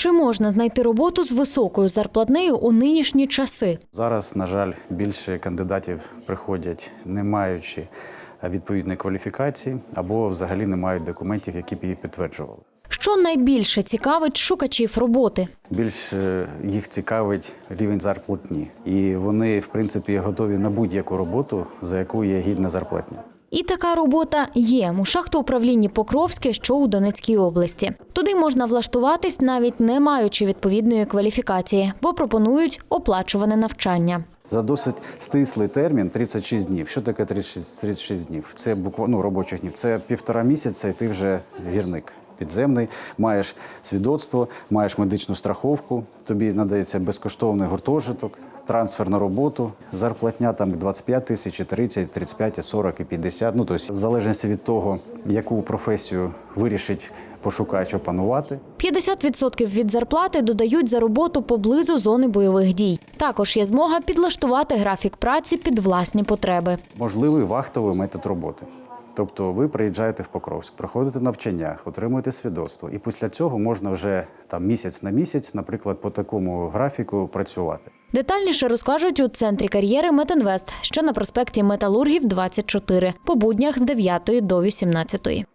Чи можна знайти роботу з високою зарплатнею у нинішні часи? Зараз, на жаль, більше кандидатів приходять, не маючи відповідної кваліфікації або взагалі не мають документів, які б її підтверджували. Що найбільше цікавить шукачів роботи? Більше їх цікавить рівень зарплатні, і вони, в принципі, готові на будь-яку роботу, за яку є гідна зарплатня. І така робота є у шахтоуправлінні Покровське, що у Донецькій області. Туди можна влаштуватись, навіть не маючи відповідної кваліфікації, бо пропонують оплачуване навчання. За досить стислий термін 36 днів. Що таке 36, 36 днів? Це буквально ну, робочих днів. Це півтора місяця, і ти вже гірник підземний. Маєш свідоцтво, маєш медичну страховку. Тобі надається безкоштовний гуртожиток, трансфер на роботу. Зарплатня там 25 тисяч, і 30, 35, і 40 і 50. Ну тобто, в залежності від того, яку професію вирішить пошукач опанувати. 50% від зарплати додають за роботу поблизу зони бойових дій. Також є змога підлаштувати графік праці під власні потреби. можливий вахтовий метод роботи. Тобто ви приїжджаєте в Покровськ, проходите навчання, отримуєте свідоцтво, і після цього можна вже там місяць на місяць, наприклад, по такому графіку працювати. Детальніше розкажуть у центрі кар'єри Метинвест, що на проспекті Металургів 24, по буднях з 9 до 18.